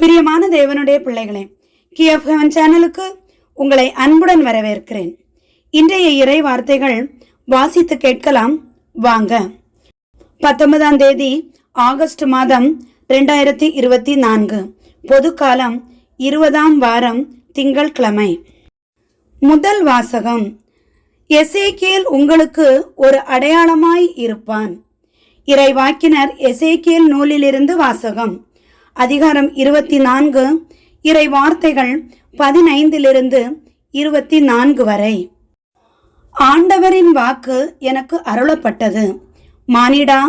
பிரியமான தேவனுடைய பிள்ளைகளே கிஎஃப் ஹெவன் சேனலுக்கு உங்களை அன்புடன் வரவேற்கிறேன். இன்றைய இறை வார்த்தைகள் வாசித்து கேட்கலாம். வாங்க. பத்தொன்பதாம் தேதி ஆகஸ்ட் மாதம் ரெண்டாயிரத்தி இருபத்தி நான்கு பொதுக்காலம் இருபதாம் வாரம் திங்கட்கிழமை. முதல் வாசகம் எசேக்கியல் உங்களுக்கு ஒரு அடையாளமாய் இருப்பான். இறைவாக்கினர் எசேக்கியல் நூலிலிருந்து வாசகம். அதிகாரம் இருபத்தி நான்கு இறை வார்த்தைகள் பதினைந்திலிருந்து இருபத்தி நான்கு வரை. ஆண்டவரின் வாக்கு எனக்கு அருளப்பட்டது. மானிடா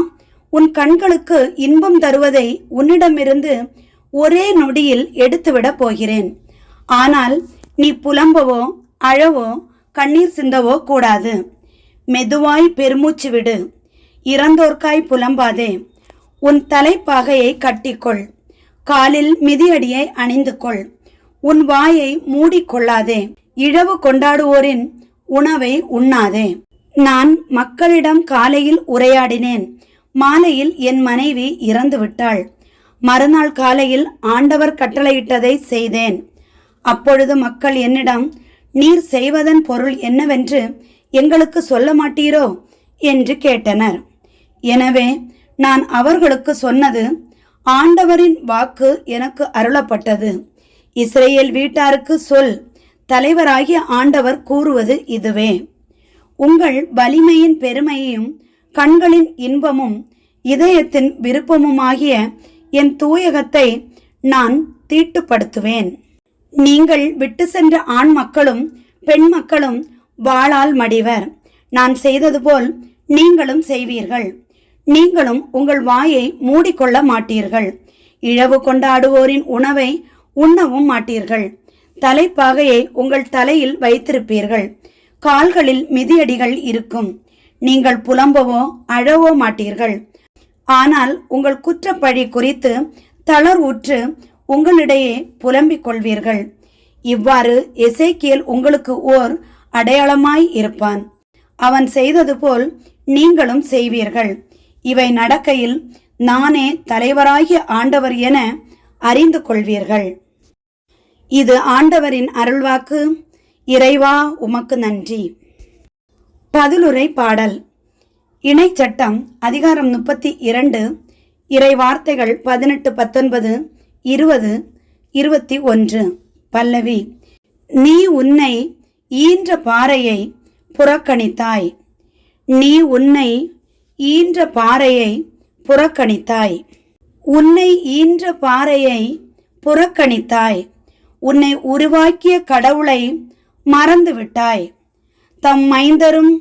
உன் கண்களுக்கு இன்பம் தருவதை உன்னிடமிருந்து ஒரே நொடியில் எடுத்துவிடப் போகிறேன். ஆனால் நீ புலம்பவோ அழவோ கண்ணீர் சிந்தவோ கூடாது. மெதுவாய் பெருமூச்சு விடு. இறந்தோர்க்காய் புலம்பாதே. உன் தலைப்பாகையை கட்டிக்கொள். காலில் மிதியடியை அணிந்து கொள் உன் வாயை மூடிக்கொள்ளாதே. இழவு கொண்டாடுவோரின் உணவை உண்ணாதே. நான் மக்களிடம் காலையில் உரையாடினேன். மாலையில் என் மனைவி இறந்து விட்டாள் மறுநாள் காலையில் ஆண்டவர் கட்டளையிட்டதை செய்தேன். அப்பொழுது மக்கள் என்னிடம் நீர் செய்வதன் பொருள் என்னவென்று எங்களுக்கு சொல்ல மாட்டீரோ? என்று கேட்டனர். எனவே நான் அவர்களுக்கு சொன்னது ஆண்டவரின் வாக்கு எனக்கு அருளப்பட்டது. இஸ்ரேல் வீட்டாருக்கு சொல் தலைவராகிய ஆண்டவர் கூறுவது இதுவே. உங்கள் வலிமையின் பெருமையும் கண்களின் இன்பமும் இதயத்தின் விருப்பமுமாகிய என் தூயகத்தை நான் தீட்டுப்படுத்துவேன். நீங்கள் விட்டு சென்ற ஆண் மக்களும் பெண் மக்களும் வாளால் மடிவர். நான் செய்தது போல் நீங்களும் செய்வீர்கள். நீங்களும் உங்கள் வாயை மூடிக்கொள்ள மாட்டீர்கள். இழவு கொண்டாடுவோரின் உணவை உண்ணவும் மாட்டீர்கள். தலைப்பாகையை உங்கள் தலையில் வைத்திருப்பீர்கள். கால்களில் மிதியடிகள் இருக்கும். நீங்கள் புலம்பவோ அழவோ மாட்டீர்கள். ஆனால் உங்கள் குற்றப்பழி குறித்து தளர்வுற்று உங்களிடையே புலம்பிக் கொள்வீர்கள். இவ்வாறு எசேக்கியேல் உங்களுக்கு ஓர் அடையாளமாய் இருப்பான். அவன் செய்தது போல் நீங்களும் செய்வீர்கள். இவை நடக்கையில் நானே தலைவராகிய ஆண்டவர் என அறிந்து கொள்வீர்கள். இது ஆண்டவரின் அருள்வாக்கு. இறைவா உமக்கு நன்றி. பதிலுரை பாடல். இணைச்சட்டம் அதிகாரம் முப்பத்தி இரண்டு இறை வார்த்தைகள் பதினெட்டு பத்தொன்பது இருபது இருபத்தி ஒன்று. பல்லவி நீ உன்னை ஈன்ற பாறையை புறக்கணித்தாய். நீ உன்னை ஈன்ற பாறையை புறக்கணித்தாய். உன்னை ஈன்ற பாறையை புறக்கணித்தாய். உன்னை உருவாக்கிய கடவுளை மறந்துவிட்டாய். தம் மைந்தரும்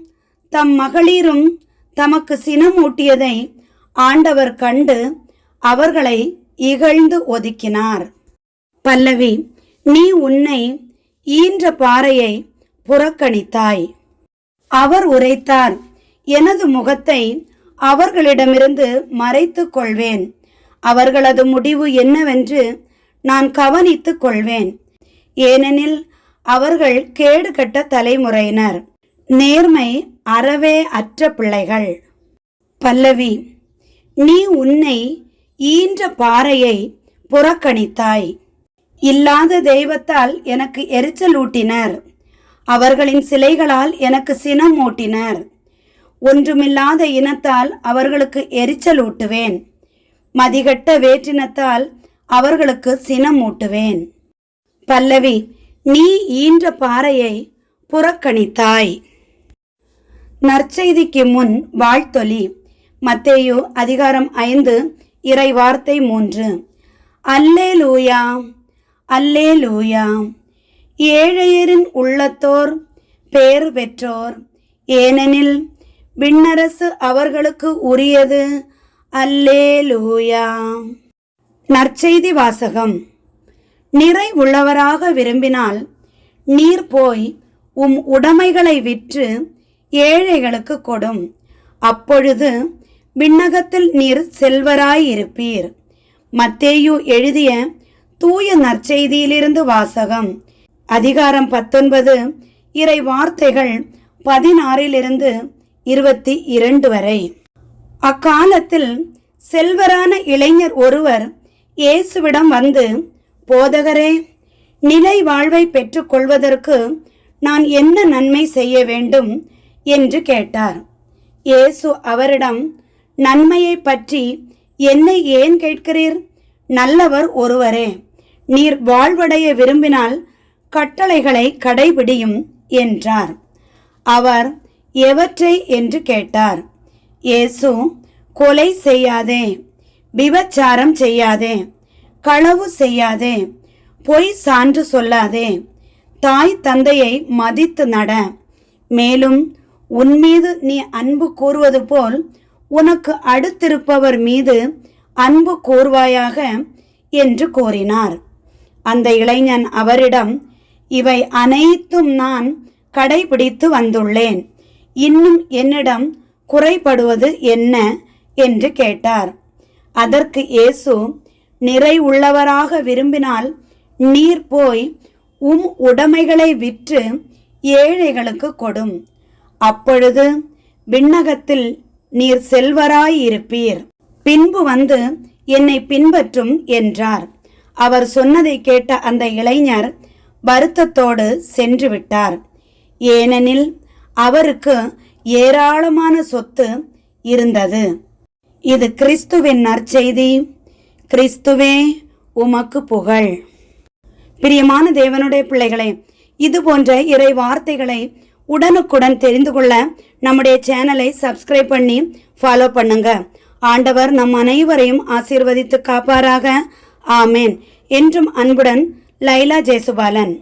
தம் மகளிரும் தமக்கு சினமூட்டியதை ஆண்டவர் கண்டு அவர்களை இகழ்ந்து ஒதுக்கினார். பல்லவி நீ உன்னை ஈன்ற பாறையை புறக்கணித்தாய். அவர் உரைத்தார் எனது முகத்தை அவர்களிடமிருந்து மறைத்து கொள்வேன். அவர்களது முடிவு என்னவென்று நான் கவனித்து கொள்வேன். ஏனெனில் அவர்கள் கேடுகட்ட தலைமுறையினர். நேர்மை அறவே அற்ற பிள்ளைகள். பல்லவி நீ உன்னை ஈன்ற பாறையை புறக்கணித்தாய். இல்லாத தெய்வத்தால் எனக்கு எரிச்சல் ஊட்டினர் அவர்களின் சிலைகளால் எனக்கு சினம் ஊட்டினர் ஒன்றுமில்லாத இனத்தால் அவர்களுக்கு எரிச்சல் ஊட்டுவேன். மதிகட்ட வேற்றினத்தால் அவர்களுக்கு சினம் ஊட்டுவேன். பல்லவி நீ ஈன்ற பாறையை புறக்கணித்தாய். நற்செய்திக்கு முன் வாழ்த்தொலி. மத்தேயு அதிகாரம் ஐந்து இறை வார்த்தை மூன்று. அல்லே லூயா அல்லே லூயா ஏழையரின் உள்ளத்தோர் பேர் பெற்றோர். ஏனெனில் விண்ணரசு அவர்களுக்கு உரியது. அல்லே லூயா நற்செய்தி வாசகம். நிறை உள்ளவராக விரும்பினால் நீர் போய் உம் உடைமைகளை விற்று ஏழைகளுக்கு கொடும். அப்பொழுது விண்ணகத்தில் நீர் செல்வராயிருப்பீர். மத்தேயு எழுதிய தூய நற்செய்தியிலிருந்து வாசகம். அதிகாரம் பத்தொன்பது இறை வார்த்தைகள் பதினாறிலிருந்து இருபத்தி இரண்டு வரை. அக்காலத்தில் செல்வரான இளைஞர் ஒருவர் இயேசுவிடம் வந்து போதகரே நிலை வாழ்வை பெற்றுக்கொள்வதற்கு நான் என்ன நன்மை செய்ய வேண்டும்? என்று கேட்டார். இயேசு அவரிடம் நன்மையை பற்றி என்னை ஏன் கேட்கிறீர்? நல்லவர் ஒருவரே நீர் வாழ்வடைய விரும்பினால் கட்டளைகளை கடைபிடியும் என்றார். அவர் எவற்றை என்று கேட்டார். இயேசு கொலை செய்யாதே விபச்சாரம் செய்யாதே களவு செய்யாதே பொய் சான்று சொல்லாதே தாய் தந்தையை மதித்து நட. மேலும் உன்மீது நீ அன்பு கூறுவது போல் உனக்கு அடுத்திருப்பவர் மீது அன்பு கூர்வாயாக என்று கூறினார். அந்த இளைஞன் அவரிடம் இவை அனைத்தும் நான் கடைபிடித்து வந்துள்ளேன். இன்னும் என்னிடம் குறைபடுவது என்ன? என்று கேட்டார். அதற்கு இயேசு நிறை உள்ளவராக விரும்பினால் நீர் போய் உம் உடைமைகளை விற்று ஏழைகளுக்கு கொடும். அப்பொழுது விண்ணகத்தில் நீர் செல்வராயிருப்பீர். பின்பு வந்து என்னை பின்பற்றும் என்றார். அவர் சொன்னதை கேட்ட அந்த இளைஞர் வருத்தத்தோடு சென்று விட்டார் ஏனெனில் அவருக்கு ஏராளமான சொத்து இருந்தது. இது கிறிஸ்துவின் நற்செய்தி. கிறிஸ்துவே உமக்கு புகழ். பிரியமான தேவனுடைய பிள்ளைகளே இது போன்ற இறை வார்த்தைகளை உடனுக்குடன் தெரிந்து கொள்ள நம்முடைய சேனலை சப்ஸ்கிரைப் பண்ணி ஃபாலோ பண்ணுங்க. ஆண்டவர் நம் அனைவரையும் ஆசீர்வதித்து காப்பாராக. ஆமேன். என்றும் அன்புடன் லைலா ஜெயசுபாலன்